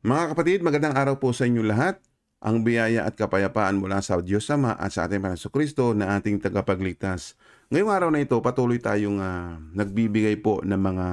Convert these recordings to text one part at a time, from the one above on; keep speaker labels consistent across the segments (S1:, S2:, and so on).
S1: Mga kapatid, magandang araw po sa inyo lahat. Ang biyaya at kapayapaan mula sa Diyos Ama at sa ating Panginoon Kristo na ating tagapagligtas. Ngayong araw na ito, patuloy tayong ah, nagbibigay po ng mga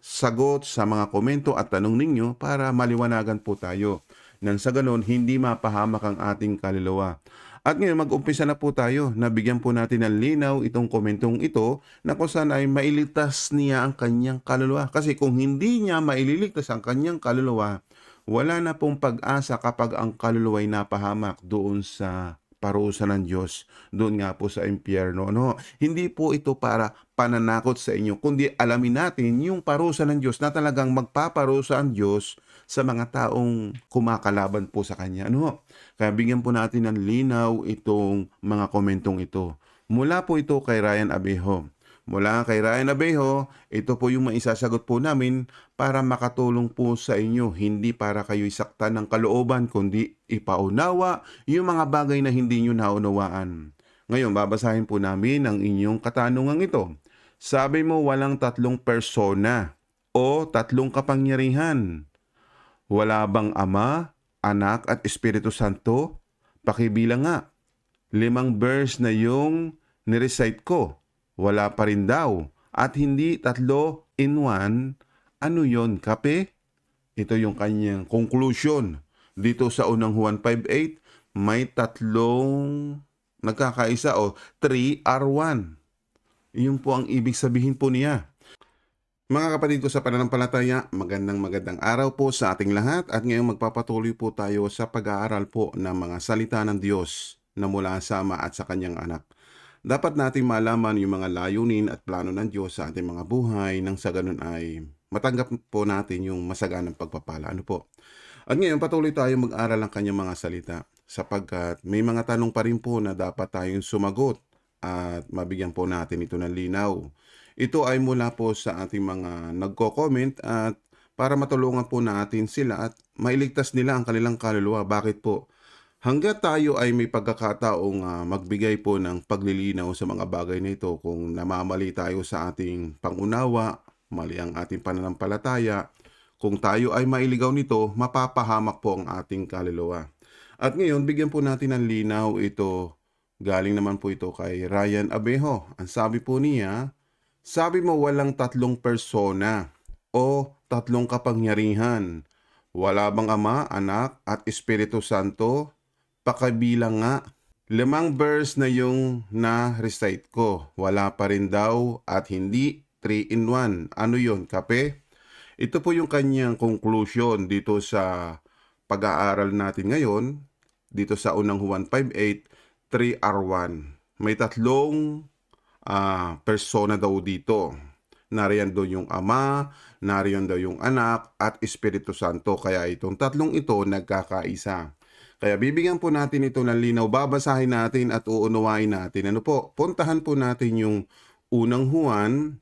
S1: sagot sa mga komento at tanong ninyo para maliwanagan po tayo. Nang sa ganon, hindi mapahamak ang ating kaluluwa. At ngayon, mag-umpisa na po tayo. Nabigyan po natin ng linaw itong komentong ito na kung saan ay mailitas niya ang kanyang kaluluwa. Kasi kung hindi niya maililigtas ang kanyang kaluluwa, wala na pong pag-asa kapag ang kaluluwa ay napahamak doon sa parusa ng Diyos, doon nga po sa impyerno. No? Hindi po ito para pananakot sa inyo, kundi alamin natin yung parusa ng Diyos na talagang magpaparusa ang Diyos sa mga taong kumakalaban po sa Kanya. Ano? Kaya bigyan po natin ng linaw itong mga komentong ito. Mula po ito kay Ryan Abejo. Mula kay Ryan Abejo, ito po yung maisasagot po namin para makatulong po sa inyo. Hindi para kayo isaktan ng kalooban, kundi ipaunawa yung mga bagay na hindi nyo naunawaan. Ngayon, babasahin po namin ang inyong katanungan ito. Sabi mo walang tatlong persona o tatlong kapangyarihan. Wala bang Ama, Anak at Espiritu Santo? Pakibilang nga. Limang verse na yung nirecite ko. Wala pa rin daw. At hindi tatlo in one. Ano yon kape? Ito yung kanyang conclusion. Dito sa unang Juan 5.8, may tatlong nagkakaisa o 3 are 1. Yun po ang ibig sabihin po niya. Mga kapatid ko sa pananampalataya, magandang magandang araw po sa ating lahat at ngayon magpapatuloy po tayo sa pag-aaral po ng mga salita ng Diyos na mula sa Ama at sa Kanyang Anak. Dapat nating malaman yung mga layunin at plano ng Diyos sa ating mga buhay nang sa ganun ay matanggap po natin yung masaganang pagpapala. Ano po? At ngayon patuloy tayo mag-aral ng kanyang mga salita sapagkat may mga tanong pa rin po na dapat tayong sumagot at mabigyan po natin ito ng linaw. Ito ay mula po sa ating mga nagko-comment at para matulungan po natin sila at mailigtas nila ang kanilang kaluluwa. Bakit po? Hanggat tayo ay may pagkakataong ah, magbigay po ng paglilinaw sa mga bagay na ito, kung namamali tayo sa ating pangunawa, mali ang ating pananampalataya, kung tayo ay mailigaw nito, mapapahamak po ang ating kaluluwa. At ngayon, bigyan po natin ng linaw ito. Galing naman po ito kay Ryan Abejo. Ang sabi po niya, sabi mo walang tatlong persona o tatlong kapangyarihan. Wala bang Ama, Anak at Espiritu Santo? Pakabilang nga. Limang verse na yung na-recite ko. Wala pa rin daw at hindi 3 in 1. Ano yon kape? Ito po yung kanyang conclusion dito sa pag-aaral natin ngayon. Dito sa unang Juan 5.8, 3R1. May tatlong ah, persona daw dito. Nariyan daw yung Ama, nariyan daw yung Anak, at Espiritu Santo. Kaya itong tatlong ito nagkakaisa. Kaya bibigyan po natin ito ng linaw, babasahin natin at uunawain natin. Ano po? Puntahan po natin yung unang Juan,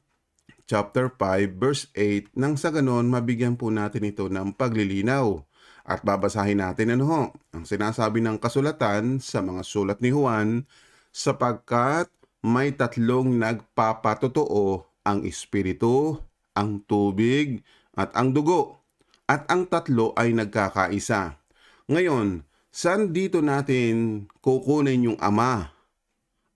S1: chapter 5, verse 8, nang sa ganon, mabigyan po natin ito ng paglilinaw. At babasahin natin ano ho, ang sinasabi ng kasulatan sa mga sulat ni Juan, sapagkat may tatlong nagpapatotoo ang Espiritu, ang tubig, at ang dugo. At ang tatlo ay nagkakaisa. Ngayon, saan dito natin kukunin yung Ama,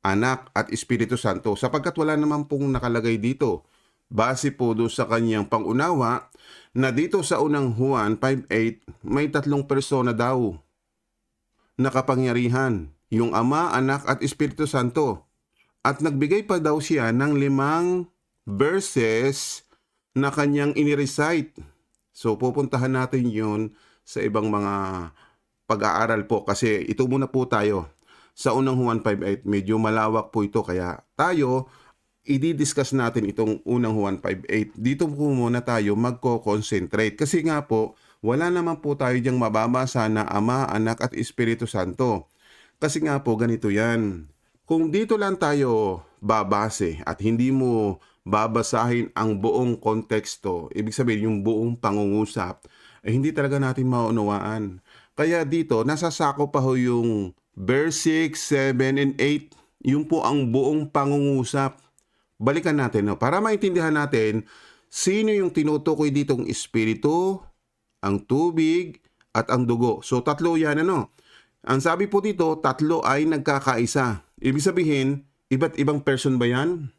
S1: Anak at Espiritu Santo sapagkat wala naman pong nakalagay dito. Base po do sa kanyang pangunawa na dito sa unang Juan 5.8 may tatlong persona daw na kapangyarihan, yung Ama, Anak at Espiritu Santo. At nagbigay pa daw siya ng limang verses na kanyang inirecite. So pupuntahan natin yun sa ibang mga pag-aaral po kasi ito muna po tayo. Sa unang Juan 5.8, medyo malawak po ito kaya tayo i-discuss natin itong unang Juan 5.8. Dito po muna tayo magko-concentrate kasi nga po wala naman po tayo diyang mababasa na Ama, Anak at Espiritu Santo. Kasi nga po ganito yan. Kung dito lang tayo babase at hindi mo babasahin ang buong konteksto, ibig sabihin yung buong pangungusap, eh hindi talaga natin maunawaan. Kaya dito, nasasako pa ho yung verse 6, 7, and 8. Yung po ang buong pangungusap. Balikan natin no, para maintindihan natin sino yung tinutukoy ditong espiritu, ang tubig, at ang dugo. So tatlo yan ano. Ang sabi po dito, tatlo ay nagkakaisa. Ibig sabihin, iba't ibang person ba yan?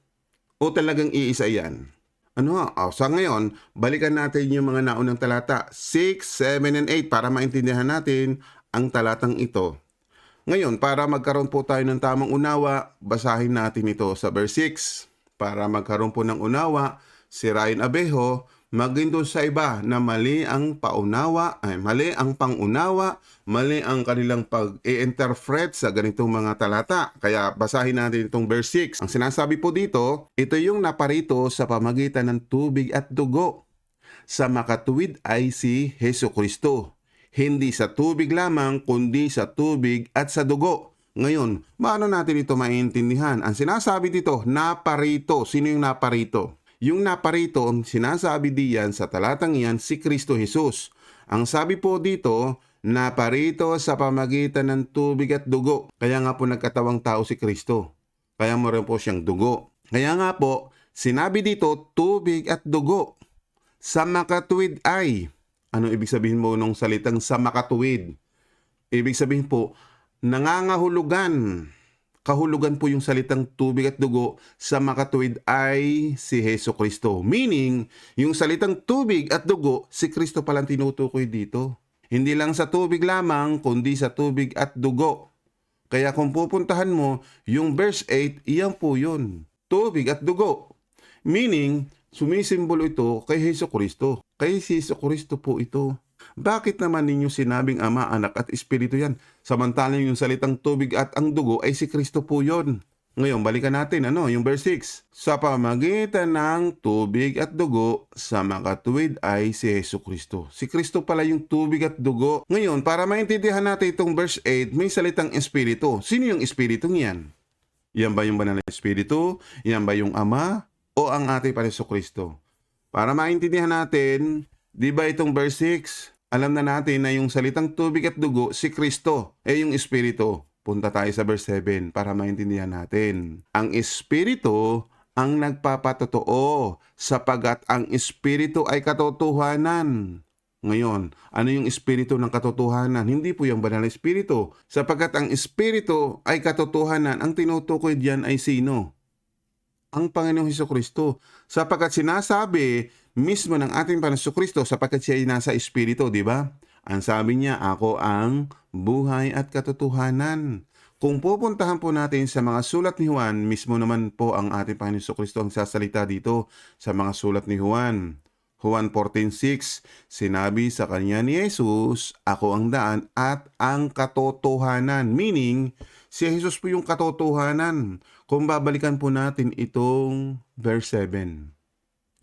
S1: O talagang iisa yan? Ano? Oh, sa ngayon, balikan natin yung mga naunang talata. 6, 7, and 8 para maintindihan natin ang talatang ito. Ngayon, para magkaroon po tayo ng tamang unawa, basahin natin ito sa verse 6. Para magkaroon po ng unawa, si Ryan Abejo, maging doon sa iba na mali ang paunawa, ay mali ang pangunawa, mali ang kanilang pag-i-interpret sa ganitong mga talata. Kaya basahin natin itong verse 6. Ang sinasabi po dito, ito yung naparito sa pamagitan ng tubig at dugo. Sa makatuwid ay si Heso Kristo. Hindi sa tubig lamang, kundi sa tubig at sa dugo. Ngayon, paano natin ito maintindihan? Ang sinasabi dito, naparito. Sino yung naparito? Yung naparito, sinasabi diyan sa talatang iyan, si Kristo Jesus. Ang sabi po dito, naparito sa pamagitan ng tubig at dugo. Kaya nga po nagkatawang tao si Kristo. Kaya mo rin po siyang dugo. Kaya nga po, sinabi dito, tubig at dugo. Sa makatuwid ay. Ano ibig sabihin mo nung salitang sa makatuwid? Ibig sabihin po, nangangahulugan. Kahulugan po yung salitang tubig at dugo sa makatuwid ay si Heso Kristo. Meaning, yung salitang tubig at dugo, si Kristo palang tinutukoy dito. Hindi lang sa tubig lamang, kundi sa tubig at dugo. Kaya kung pupuntahan mo, yung verse 8, iyan po yun. Tubig at dugo. Meaning, sumisimbolo ito kay Heso Kristo. Kay Heso Kristo po ito. Bakit naman ninyo sinabing Ama, Anak at Espiritu yan? Samantalang yung salitang tubig at ang dugo ay si Kristo po yun. Ngayon, balikan natin, ano, yung verse 6. Sa pamagitan ng tubig at dugo, sa makatuwid ay si Yesu Kristo. Si Kristo pala yung tubig at dugo. Ngayon, para maintindihan natin itong verse 8, may salitang Espiritu. Sino yung Espiritu niyan? Yan ba yung banal na Espiritu? Yan ba yung Ama? O ang ating Panginoon Kristo? Para maintindihan natin, di ba itong verse 6, alam na natin na yung salitang tubig at dugo, si Kristo, eh yung Espiritu. Punta tayo sa verse 7 para maintindihan natin. Ang Espiritu ang nagpapatotoo sapagat ang Espiritu ay katotohanan. Ngayon, ano yung Espiritu ng katotohanan? Hindi po yung banal na Espiritu. Sapagat ang Espiritu ay katotohanan, ang tinutukoy diyan ay sino? Ang Panginoong Heso Kristo. Sapagkat sinasabi mismo ng ating Panginoong Kristo sapagkat siya ay nasa Espiritu, di ba? Ang sabi niya, ako ang buhay at katotohanan. Kung pupuntahan po natin sa mga sulat ni Juan, mismo naman po ang ating Panginoon Kristo ang sasalita dito sa mga sulat ni Juan. Juan 14.6, sinabi sa kanya ni Jesus, Ako ang daan at ang katotohanan. Meaning, si Jesus po yung katotohanan. Kung babalikan po natin itong verse 7.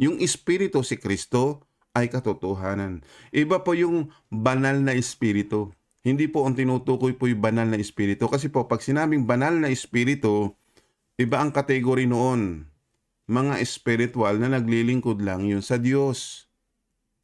S1: Yung Espiritu si Kristo ay katotohanan. Iba po yung banal na Espiritu. Hindi po ang tinutukoy po yung banal na Espiritu. Kasi po, pag sinabing banal na Espiritu, iba ang kategory noon. Mga espiritual na naglilingkod lang yun sa Diyos.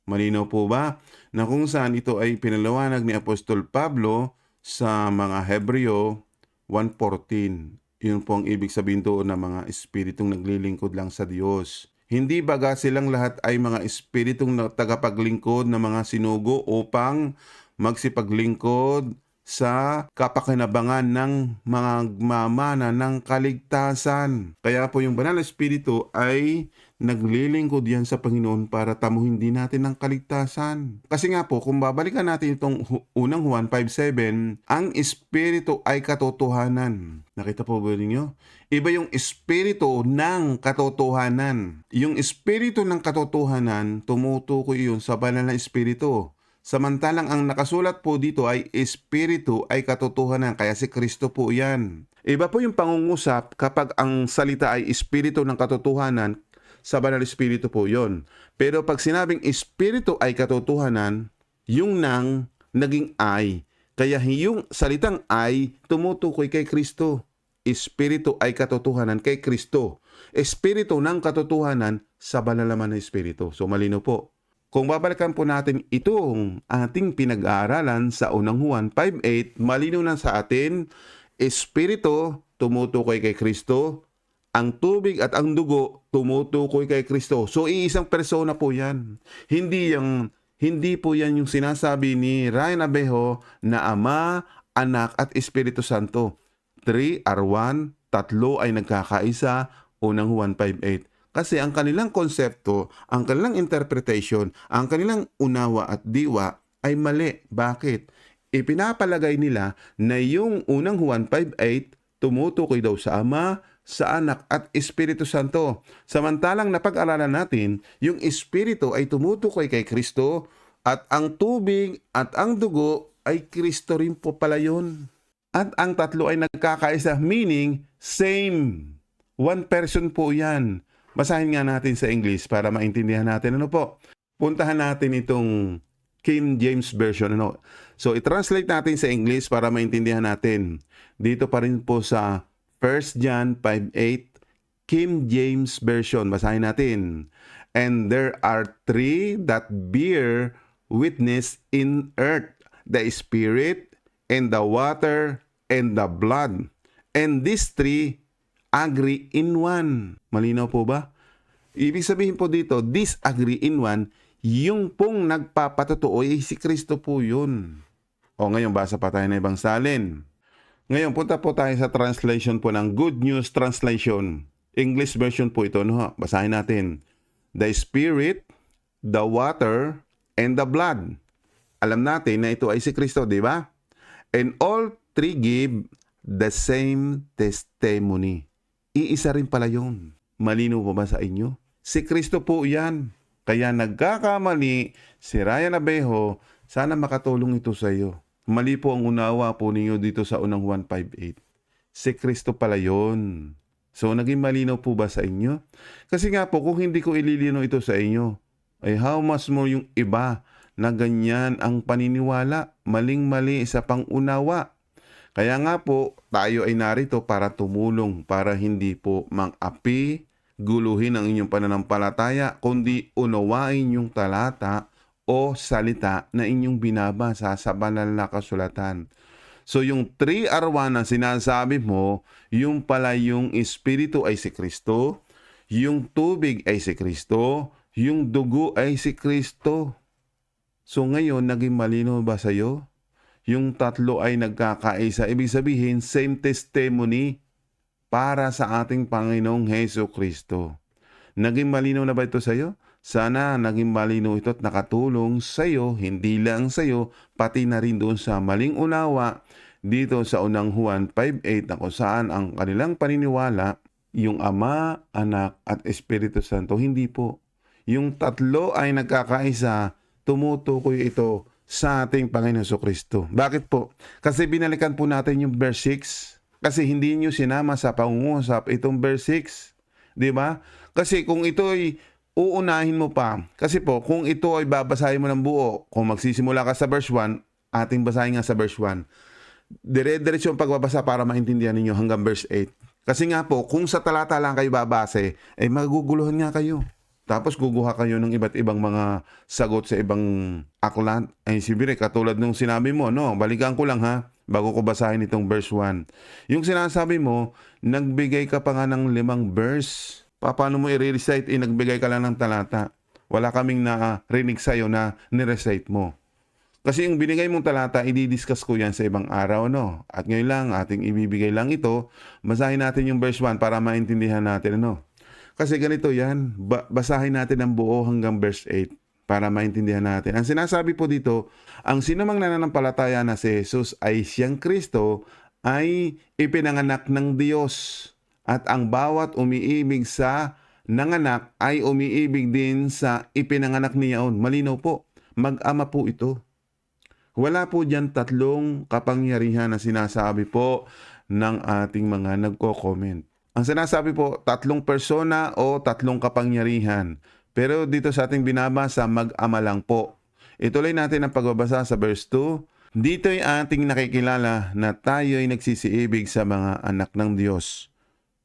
S1: Malinaw po ba na kung saan ito ay pinalawanag ni Apostol Pablo sa mga Hebreo 1.14. Yun po ang ibig sabihin doon ng mga espiritong naglilingkod lang sa Diyos. Hindi baga silang lahat ay mga espiritong tagapaglingkod na mga sinugo upang magsipaglingkod sa kapakinabangan ng mga mamana ng kaligtasan. Kaya po yung banal na espiritu ay naglilingkod yan sa Panginoon para tamuhin din natin ng kaligtasan. Kasi nga po, kung babalikan natin itong unang Juan 5.7, ang espiritu ay katotohanan. Nakita po ba ninyo? Iba yung espiritu ng katotohanan. Yung espiritu ng katotohanan, tumutukoy yun sa banal na espiritu. Samantalang ang nakasulat po dito ay espiritu ay katotohanan, kaya si Kristo po yan. Iba po yung pangungusap kapag ang salita ay espiritu ng katotohanan, sa banal espiritu po yon. Pero pag sinabing espiritu ay katotohanan, yung nang naging ay. Kaya yung salitang ay tumutukoy kay Kristo. Espiritu ay katotohanan kay Kristo. Espiritu ng katotohanan sa banal naman na espiritu. So malino po. Kung babalikan po natin itong ating pinag-aaralan sa unang Juan 5.8, malinaw na sa atin, Espiritu tumutukoy kay Kristo, ang tubig at ang dugo tumutukoy kay Kristo. So, iisang persona po yan. Hindi yung Hindi po yan yung sinasabi ni Ryan Abejo na Ama, Anak at Espiritu Santo. Three are one, tatlo ay nagkakaisa, unang Juan 5.8. Kasi ang kanilang konsepto, ang kanilang interpretation, ang kanilang unawa at diwa ay mali. Bakit? Ipinapalagay nila na yung unang Juan 5.8 tumutukoy daw sa Ama, sa Anak at Espiritu Santo. Samantalang napag-aralan natin, yung Espiritu ay tumutukoy kay Kristo at ang tubig at ang dugo ay Kristo rin po pala yun. At ang tatlo ay nagkakaisa, meaning same. One person po yan. Basahin nga natin sa English para maintindihan natin. Ano po? Puntahan natin itong King James Version. Ano? So, i-translate natin sa English para maintindihan natin. Dito pa rin po sa 1 John 5.8 King James Version. Basahin natin. And there are three that bear witness in earth. The Spirit, and the water, and the blood. And these three agree in one. Malinaw po ba? Ibig sabihin po dito, disagree in one, yung pong nagpapatotoo ay si Kristo po yun. O ngayon, basa pa tayo ng ibang salin. Ngayon, punta po tayo sa translation po ng Good News Translation. English version po ito. No? Basahin natin. The Spirit, the water, and the blood. Alam natin na ito ay si Kristo, di ba? And all three give the same testimony. Iisa rin pala yun. Malino po ba sa inyo? Si Kristo po yan. Kaya nagkakamali si Ryan Abejo, sana makatulong ito sa iyo. Mali po ang unawa po ninyo dito sa unang 158. Si Kristo pala yon. So, naging malinaw po ba sa inyo? Kasi nga po, kung hindi ko ililino ito sa inyo, ay how much more yung iba na ganyan ang paniniwala, maling-mali sa pangunawa. Kaya nga po, tayo ay narito para tumulong, para hindi po mang-api, guluhin ang inyong pananampalataya, kundi unawain yung talata o salita na inyong binabasa sa banal na kasulatan. So yung 3R1 na sinasabi mo, yung pala yung espiritu ay si Kristo, yung tubig ay si Kristo, yung dugo ay si Kristo. So ngayon, naging malino ba sa'yo? Yung tatlo ay nagkakaisa. Ibig sabihin, same testimony para sa ating Panginoong Heso Kristo. Naging malino na ba ito sa'yo? Sana naging malino ito at nakatulong sa'yo, hindi lang sa'yo, pati na rin doon sa maling unawa dito sa unang Juan 5.8 na kung saan ang kanilang paniniwala, yung Ama, Anak at Espiritu Santo. Hindi po. Yung tatlo ay nagkakaisa, tumutukoy ito sa ating Panginoon Kristo. Bakit po? Kasi binalikan po natin yung verse 6. Kasi hindi nyo sinama sa pangungusap itong verse 6. Di ba? Kasi kung ito ay uunahin mo pa, kasi po, kung ito ay babasahin mo ng buo, kung magsisimula ka sa verse 1, ating basahin nga sa verse 1, dire-diretso ang pagbabasa para maintindihan ninyo hanggang verse 8. Kasi nga po, kung sa talata lang kayo babase, ay maguguluhan nga kayo. Tapos guguha kayo ng iba't ibang mga sagot sa ibang aklat. Ay sibire, katulad nung sinabi mo, no, balikan ko lang ha, bago ko basahin itong verse 1. Yung sinasabi mo, nagbigay ka pa nga ng limang verse. Pa- Paano mo i-recite? Eh, nagbigay ka lang ng talata. Wala kaming narinig sa'yo na ni-recite mo. Kasi yung binigay mong talata, i-discuss ko yan sa ibang araw, no? At ngayon lang, ating ibibigay lang ito. Basahin natin yung verse 1 para maintindihan natin, ano? Kasi ganito yan, ba- basahin natin ang buo hanggang verse 8 para maintindihan natin. Ang sinasabi po dito, ang sinumang nananampalataya na si Jesus ay siyang Kristo ay ipinanganak ng Diyos. At ang bawat umiibig sa nanganak ay umiibig din sa ipinanganak niyaon. Malinaw po, mag-ama po ito. Wala po dyan tatlong kapangyarihan na sinasabi po ng ating mga nagko-comment. Ang sinasabi po, tatlong persona o tatlong kapangyarihan. Pero dito sa ating binabasa, mag-ama lang po. Ituloy natin ang pagbabasa sa verse 2. Dito'y ating nakikilala na tayo'y nagsisiibig sa mga anak ng Diyos.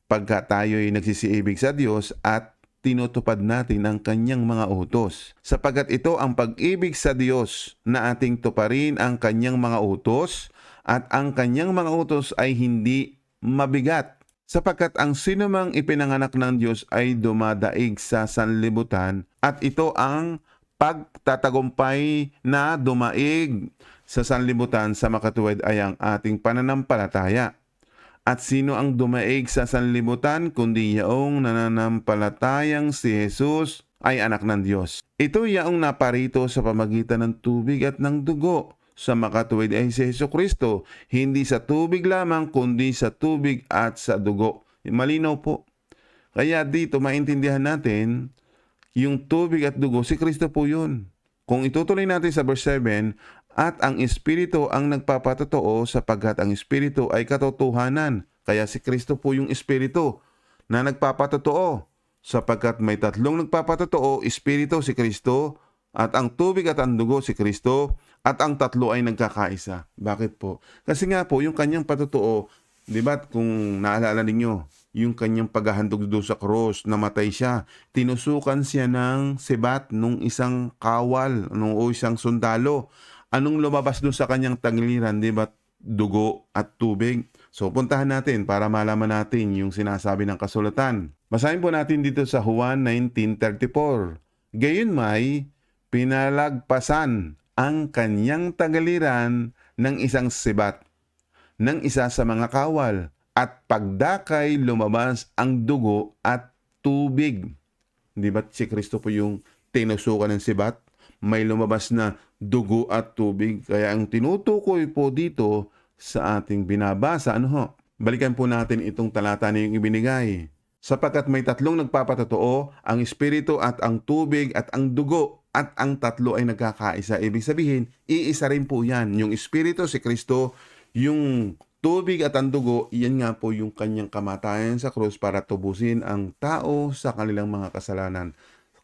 S1: Pagka tayo'y nagsisiibig sa Diyos at tinutupad natin ang kanyang mga utos. Sapagat ito ang pag-ibig sa Diyos na ating tuparin ang kanyang mga utos at ang kanyang mga utos ay hindi mabigat sapagkat ang sinumang ipinanganak ng Diyos ay dumadaig sa sanlibutan at ito ang pagtatagumpay na dumaig sa sanlibutan sa makatuwid ay ang ating pananampalataya. At sino ang dumaig sa sanlibutan kundi yaong nananampalatayang si Jesus ay anak ng Diyos. Ito yaong naparito sa pamagitan ng tubig at ng dugo. Sa makatuwid ay si Yesu Kristo, hindi sa tubig lamang kundi sa tubig at sa dugo. Malinaw po. Kaya dito maintindihan natin yung tubig at dugo, si Kristo po yun. Kung itutuloy natin sa verse 7, at ang Espiritu ang nagpapatotoo sapagkat ang Espiritu ay katotohanan. Kaya si Kristo po yung Espiritu na nagpapatotoo. Sapagkat may tatlong nagpapatotoo, Espiritu si Kristo, at ang tubig at ang dugo si Kristo, at ang tatlo ay nagkakaisa. Bakit po? Kasi nga po, yung kanyang patotoo, di ba kung naalala ninyo, yung kanyang paghahandog doon sa cross, namatay siya. Tinusukan siya ng sibat nung isang kawal, nung o isang sundalo. Anong lumabas doon sa kanyang tagiliran, di ba? Dugo at tubig. So puntahan natin para malaman natin yung sinasabi ng kasulatan. Basahin po natin dito sa Juan 19.34. Gayon may pinalagpasan ang kanyang tagaliran ng isang sibat ng isa sa mga kawal at pagdakay lumabas ang dugo at tubig. Di ba si Kristo po yung tinusukan ng sibat? May lumabas na dugo at tubig. Kaya ang tinutukoy po dito sa ating binabasa, ano ho? Balikan po natin itong talata na yung ibinigay. Sapagkat may tatlong nagpapatotoo, ang espiritu at ang tubig at ang dugo at ang tatlo ay nagkakaisa. Ibig sabihin, iisa rin po yan. Yung espiritu, si Kristo, yung tubig at ang dugo, iyan nga po yung kanyang kamatayan sa krus para tubusin ang tao sa kanilang mga kasalanan.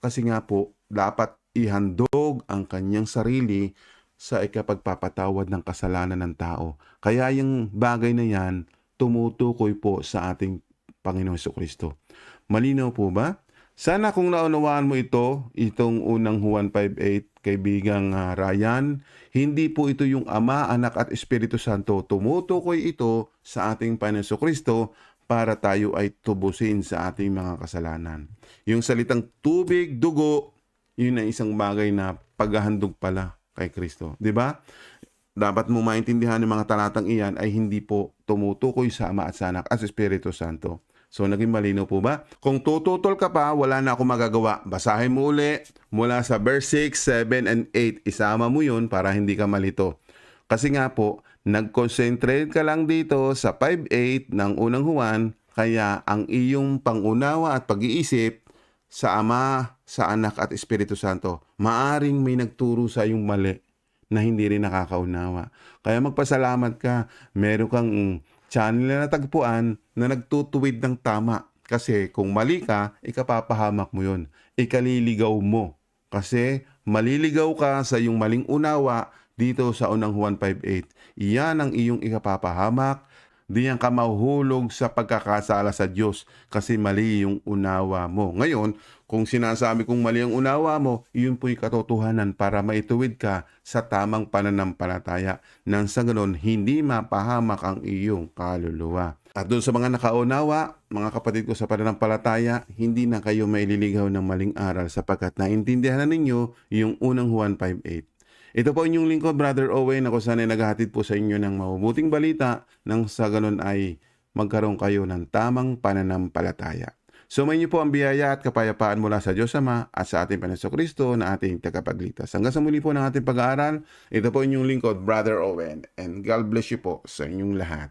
S1: Kasi nga po, dapat ihandog ang kanyang sarili sa ikapagpapatawad ng kasalanan ng tao. Kaya yung bagay na yan, tumutukoy po sa ating Panginoon Hesus Kristo. Malinaw po ba? Sana kung naunawaan mo ito, itong unang Juan 5.8, kaibigang ah, Ryan, hindi po ito yung Ama, Anak at Espiritu Santo. Tumutukoy ito sa ating Panginoon Kristo para tayo ay tubusin sa ating mga kasalanan. Yung salitang tubig, dugo, yun ay isang bagay na paghahandog pala kay Kristo. ba? Dapat mo maintindihan ng mga talatang iyan ay hindi po tumutukoy sa Ama at sa Anak at Espiritu Santo. So, naging malinaw po ba? Kung tututol ka pa, wala na akong magagawa. Basahin mo uli mula sa verse 6, 7, and 8. Isama mo yun para hindi ka malito. Kasi nga po, nag-concentrate ka lang dito sa 5.8 ng unang Juan, kaya ang iyong pangunawa at pag-iisip sa Ama, sa Anak at Espiritu Santo, maaring may nagturo sa iyong mali na hindi rin nakakaunawa. Kaya magpasalamat ka, meron kang channel na natagpuan na nagtutuwid ng tama. Kasi kung mali ka, ikapapahamak mo yon. Ikaliligaw mo. Kasi maliligaw ka sa iyong maling unawa dito sa unang Juan 5.8. Iyan ang iyong ikapapahamak. Diyan ka mahuhulog sa pagkakasala sa Diyos kasi mali yung unawa mo. Ngayon, kung sinasabi kong mali ang unawa mo, iyon po'y katotohanan para maituwid ka sa tamang pananampalataya nang sa ganon hindi mapahamak ang iyong kaluluwa. At doon sa mga nakaunawa, mga kapatid ko sa pananampalataya, hindi na kayo maililigaw ng maling aral sapagkat naintindihan na ninyo yung unang Juan 5.8. Ito po inyong lingkod, Brother Owen, ako sana ay naghahatid po sa inyo ng mabubuting balita nang sa ganon ay magkaroon kayo ng tamang pananampalataya. Sumayin niyo po ang biyaya at kapayapaan mula sa Diyos Ama at sa ating Panginoon Kristo na ating tagapagligtas. Hanggang sa muli po ng ating pag-aaral, ito po inyong lingkod, Brother Owen. And God bless you po sa inyong lahat.